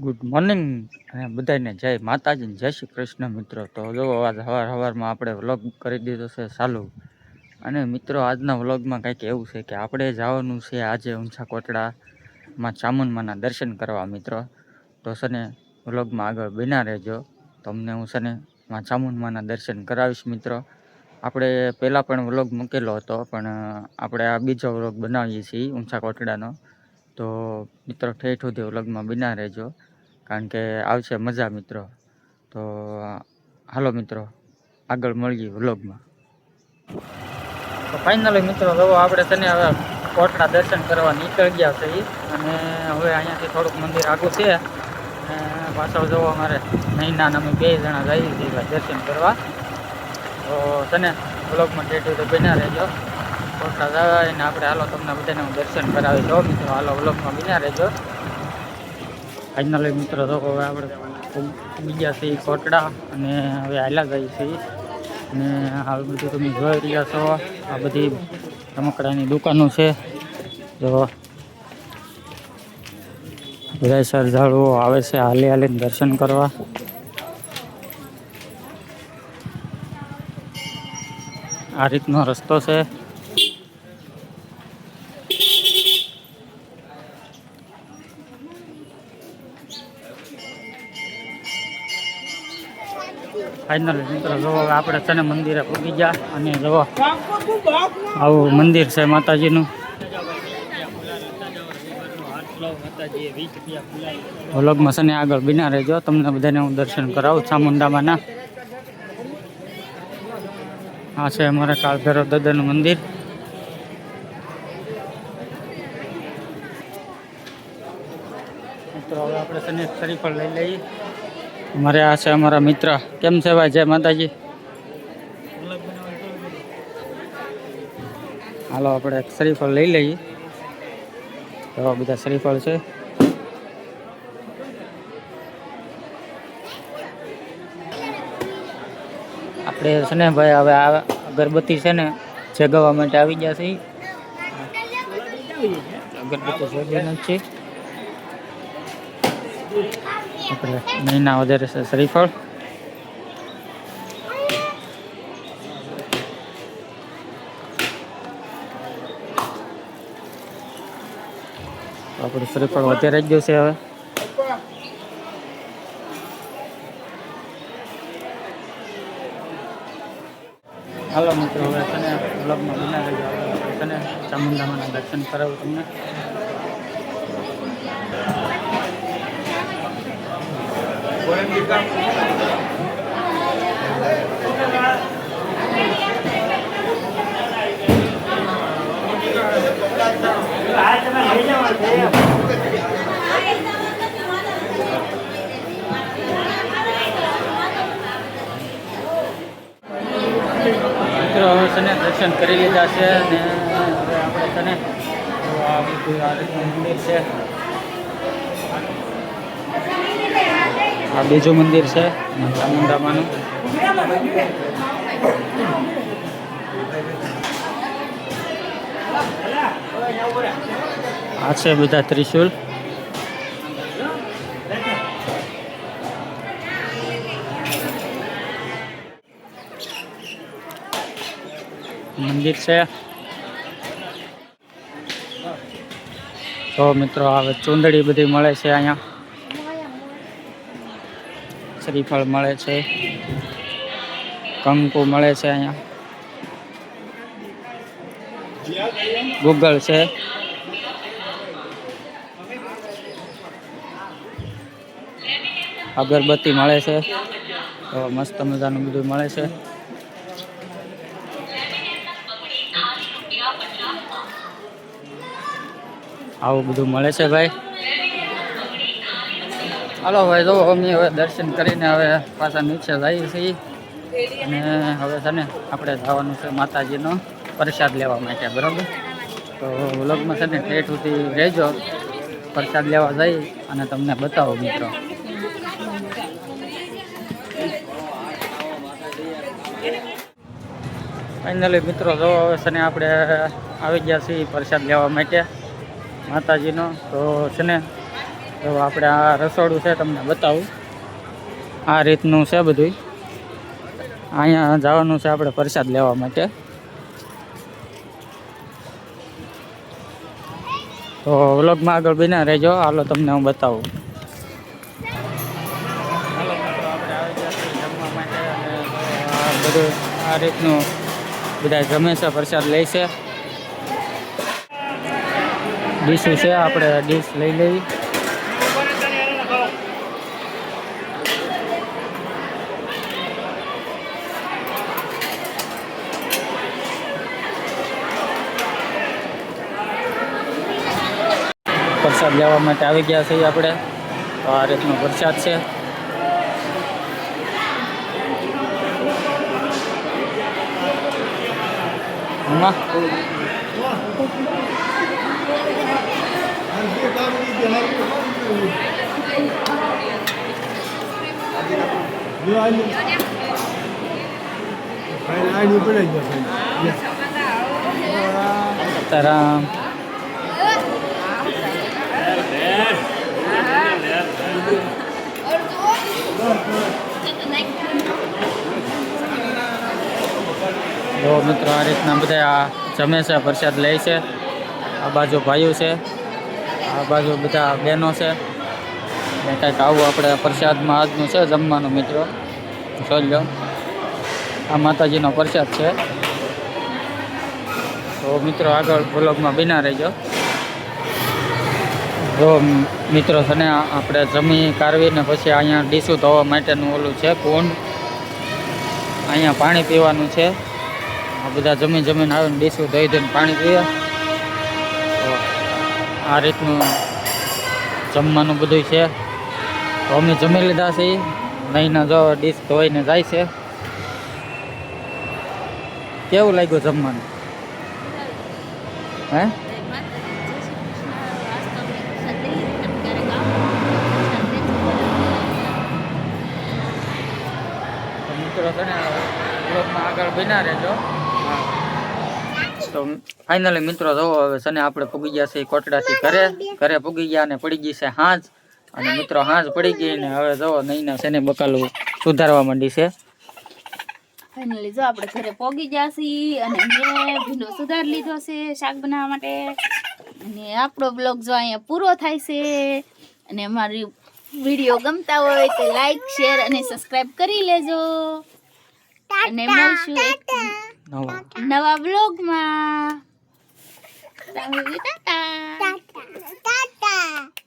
Good morning અને બધાને જય માતાજી જય શ્રી કૃષ્ણ મિત્રો. તો જો આજ સવાર સવારમાં આપણે વ્લોગ કરી દીધો છે ચાલુ. અને મિત્રો, આજના વ્લોગમાં કંઈક એવું છે કે આપણે જવાનું છે આજે ઊંચા કોટડામાં ચામુંડમાના દર્શન કરવા મિત્રો. તો સને વ્લોગમાં આગળ બના રહેજો. તમને હું સને માં ચામુંડમાના દર્શન કરાવીશ મિત્રો. આપણે પહેલાં પણ વ્લોગ મૂકેલો હતો, પણ આપણે આ બીજો વ્લોગ બનાવીએ છીએ ઊંચા કોટડાનો તો મિત્રો ઠેઠ સુધી વ્લોગમાં બિના રહેજો. કારણ કે આવશે મજા મિત્રો. તો, હાલો મિત્રો, આગળ મળીએ વ્લોગમાં. તો ફાઇનલી મિત્રો, હવે આપણે તને હવે કોટના દર્શન કરવા નીકળી ગયા છે અને હવે અહીંયાથી થોડુંક મંદિર આગું છે. પાછળ જવો અમારે નૈના અમે બે જણા જઈએ છીએ દર્શન કરવા. તો તને વ્લોગમાં ઠેઠ સુધી બન્યા રહેજો. કોટડા જાય ને આપણે હાલો તમને બધાને હું દર્શન કરાવી દો મિત્રો, હાલો વ્લોગમાં બન્યા રહેજો. ફાઇનલી મિત્રો તો હવે આપણે બીજા છીએ કોટડા અને હવે હાલા જઈએ છીએ. અને આ બધું તમે જોઈ રહ્યા છો. આ બધી રમકડાની દુકાનો છે. જો બધા શ્રદ્ધાળુઓ આવે છે, હાલી હાલીને દર્શન કરવા. આ રીતનો રસ્તો છે. ફાઇનલ મિત્રો જો આપણે તને મંદિરે પૂગી ગયા અને જો આવું મંદિર છે માતાજીનું. વ્લોગમાં છે આગળ બિના રહેજો, તમને બધાને હું દર્શન કરાવું ચામુંડામાના. આ છે અમારા કાળભૈરવ દાદાનું મંદિર. મિત્રો, હવે આપણે તને ફરી પણ લઈ લઈએ. અમારે આ છે અમારા મિત્ર. કેમ છે ભાઈ? જય માતાજી. હાલો, આપણે શરીફળ લઈ લઈએ. એવા બધા શરીફળ છે. આપણે છે ને ભાઈ, હવે આ અગરબત્તી છે ને જગાવવા માટે આવી ગયા છે અગરબત્તી જગાવી છે આપણે મહિના વધારે છે શ્રીફળ તો આપણે શ્રીફળ વધારે જ જશે હવે હાલો મિત્રો હવે તને બ્લોગમાં બના રહેજો આપણે તને ચામુંડામાના દર્શન કરાવું તમને તને દર્શન કરી લીધા છે અને હવે આપણે તને આ બધું આ મંદિર છે. આ બીજું મંદિર છે ચામુંડામાનું આ છે બધા ત્રિશુલ. મંદિર છે. તો મિત્રો, હવે ચુંદડી બધી મળે છે અહીંયા. શ્રીફળ મળે છે. કંકુ મળે છે અહીંયા. ગુગલ છે. અગરબત્તી મળે છે. તો મસ્ત મજાનું બધું મળે છે. આવું બધું મળે છે ભાઈ. હાલો ભાઈ જો અમે હવે દર્શન કરીને હવે પાછા નીચે જઈએ છીએ. અને હવે છે ને, આપણે જવાનું છે માતાજીનો પ્રસાદ લેવા માટે, બરાબર? તો વ્લોગમાં છે ને ઠેઠ સુધી રહેજો. પ્રસાદ લેવા જઈ અને તમને બતાવો મિત્રો. ફાઇનલી મિત્રો જો હવે છે ને, આપણે આવી ગયા છીએ પ્રસાદ લેવા માટે માતાજીનો. તો છે ને તો આપણે આ રસોડું છે તમને બતાવું. આ રીતનું છે બધું અહીંયા જવાનું છે આપણે પ્રસાદ લેવા માટે. તો વ્લોગમાં આગળ બિના રહેજો. હાલો તમને હું બતાવું. આ રીતનું બધા જમે છે, પ્રસાદ લે છે. ડીશું છે, આપણે ડીશ લઈ લેવી પ્રસાદ લેવા માટે આવી ગયા છીએ આપણે. તો આ રીતનો પ્રસાદ છે. તારા જો મિત્રો, આ રીતના બધા આ જમે છે, પ્રસાદ લે છે. આ બાજુ ભાઈઓ છે. આ બાજુ બધા બહેનો છે. ને કંઈક આવું આપણે પ્રસાદમાં આજનું છે જમવાનું મિત્રો. જોઈ આ માતાજીનો પ્રસાદ છે. તો મિત્રો આગળ બ્લોગમાં બિના રહેજો. જો મિત્રો છે આપણે જમી કાઢવીને પછી અહીંયા ડીશું ધોવા માટેનું ઓલું છે કુંડ અહીંયા પાણી પીવાનું છે. આ બધા જમીન જમીન આવીને ડીશું ધોઈ ધોઈને પાણી પીએ. આ રીતનું જમવાનું બધું છે. તો અમે જમી લીધા છે. નહીંના જો ડીશ ધોઈને જાય છે. કેવું લાગ્યું જમવાનું? હે? મિત્રો બ્લોગમાં આગળ બન્યા રહેજો. તો ફાઇનલી મિત્રો જો હવે છે આપણે પૂગી ગયા છે કોટડાથી ઘરે. ઘરે પૂગી ગયા અને પડી ગઈ છે હાંજ. અને મિત્રો હાંજ પડી ગઈ ને હવે જો નહીંના છે ને બકાલું સુધારવા માંડી છે. ફાઇનલી જો આપણે ઘરે પોગી ગયા છીએ અને મેં ભીનો સુધાર લીધો છે શાક બનાવવા માટે. અને આપણો બ્લોગ જો અહીંયા પૂરો થાય છે. અને અમારી વીડિયો ગમતા હોય તો લાઈક શેર અને સબસ્ક્રાઇબ કરી લેજો. અને મળશું એક નવા. બ્લોગમાં ટાટા ટાટા.